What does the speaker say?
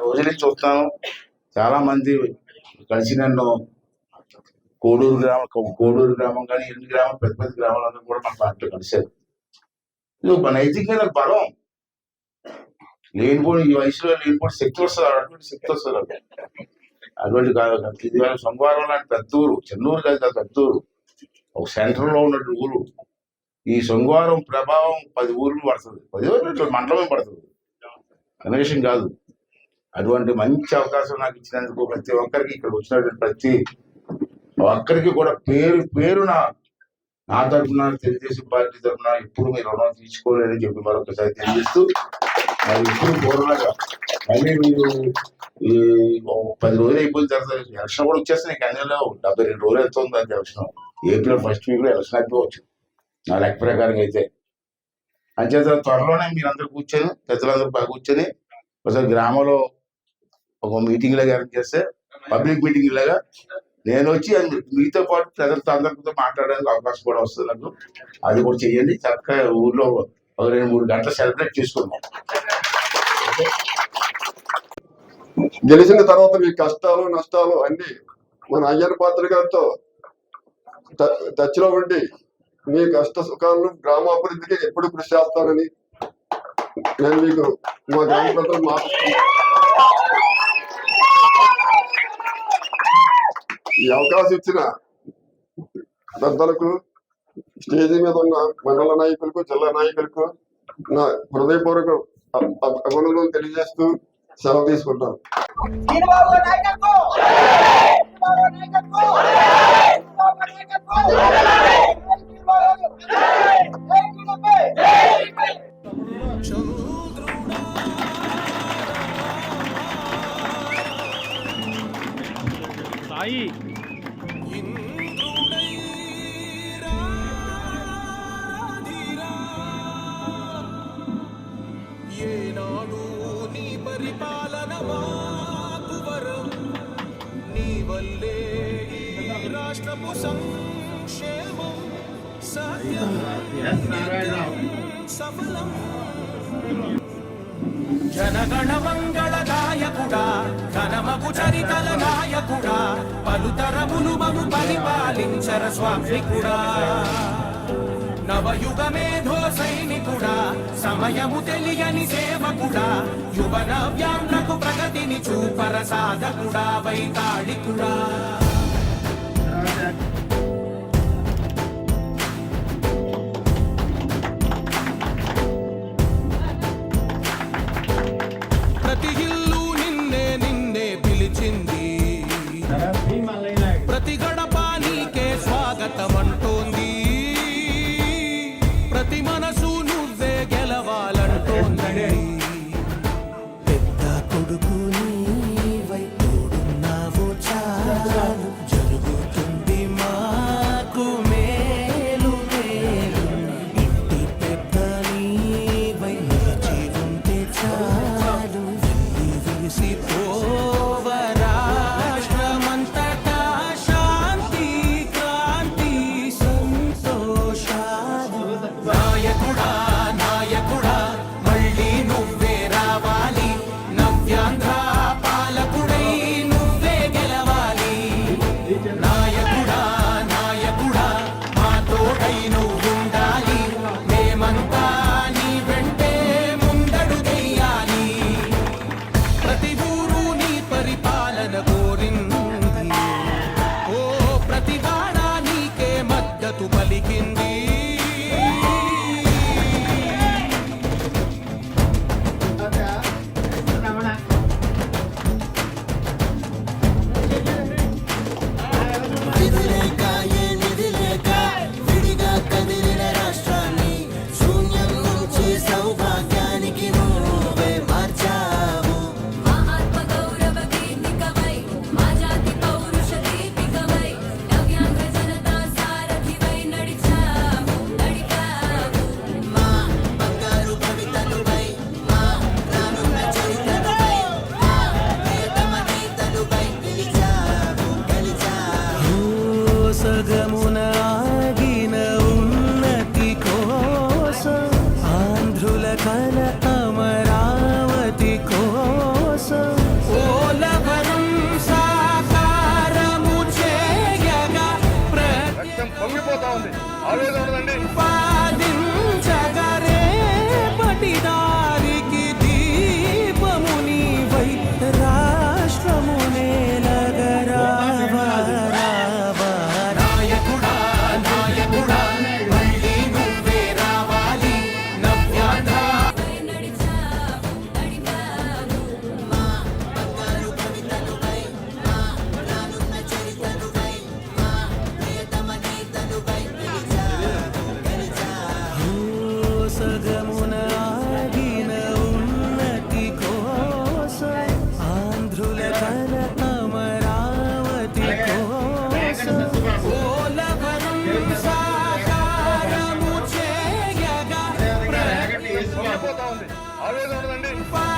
రోజు నుంచి చూస్తాను. చాలా మంది కలిసి నన్ను కోడూరు గ్రామం కోడూరు గ్రామం కానీ ఎన్ని గ్రామం పెద్ద పెద్ద గ్రామాలన్నీ కూడా మన పార్టీలో కలిశారు. ఇది ఒక నైతికమైన బలం. లేనిపోయి ఈ వయసులో లేనిపోయి శక్తి వస్తుంది అటువంటి శక్తి వస్తుంది అటువంటి కాదు ఇది సోమవారం లాంటి పెద్ద ఊరు చెన్నూరు కాదు కాదు పెద్ద ఊరు. ఒక సెంటర్లో ఉన్నట్టు ఊరు. ఈ సోమవారం ప్రభావం పది ఊర్లు పడుతుంది. పది ఊర్లు మండలమే పడుతుంది. కనీసం కాదు. అటువంటి మంచి అవకాశం నాకు ఇచ్చినందుకు ప్రతి ఒక్కరికి ఇక్కడ వచ్చినటువంటి ప్రతి ఒక్కరికి కూడా పేరు పేరున నా తరఫున తెలుగుదేశం పార్టీ తరఫున ఇప్పుడు మీరు రుణం తీసుకోలేదని చెప్పి మరొకసారి తెలియజేస్తూ మరి ఇప్పుడు పూర్వగా మళ్ళీ మీరు ఈ పది రోజులు అయిపోయిన తర్వాత ఎలక్షన్ కూడా వచ్చేస్తున్నాయి. కన్యాలో డెబ్బై రెండు రోజులు ఎంత ఉంది అది ఎలక్షన్. ఏప్రిల్ ఫస్ట్ వీక్లో ఎలక్షన్ అయిపోవచ్చు. నా లెక్క ప్రకారం అయితే. అంచేత త్వరలోనే మీరందరూ కూర్చొని పెద్దలందరూ బాగా కూర్చొని ఒకసారి గ్రామంలో ఒక మీటింగ్ లాగా అరేంజ్ చేస్తే పబ్లిక్ మీటింగ్ లాగా నేను వచ్చి మీతో పాటు ప్రజలతో అందరితో మాట్లాడడానికి అవకాశం కూడా వస్తుంది నాకు. అది కూడా చెయ్యండి చక్కగా ఊర్లో ఒక రెండు మూడు గంటలు సెలబ్రేట్ చేసుకున్నాం గెలిచిన తర్వాత మీ కష్టాలు నష్టాలు అన్ని మన అయ్యర్ పాత్ర గారితో టచ్లో టచ్లో ఉండి మీ కష్ట సుఖాలను గ్రామాభివృద్ధికి ఎప్పుడు కృషి చేస్తానని నేను మీకు మా గ్రామ ప్రజలు మాట్లాడుతున్నాను ఈ అవకాశం ఇచ్చిన పెద్దలకు స్టేజీ మీద ఉన్న మండల నాయకులకు జిల్లా నాయకులకు నా హృదయపూర్వక అభినందనలు తెలియజేస్తూ సెలవు తీసుకుంటాను. సాయి. ఏనాడు నీ పరిపాలన మాకు వరం. నీ వల్లే రాష్ట్రపు సంక్షేమం సత్యం సఫలం. జనగణ మంగళ నాయకుడా ధనమగు చరితల నాయకుడా పలుతరములు మము పరిపాలించర స్వామికుడా నవయుగ మేధో సైనికుడా సమయము తెలియని సేవకుడా యువన నవ్యాంధ్రకు ప్రగతిని చూపర సాధకుడా వైతాళికుడా. ప్రతి making మొత్తం పొంగిపోతా ఉంది. ఆవేదన ఉందండి అరవై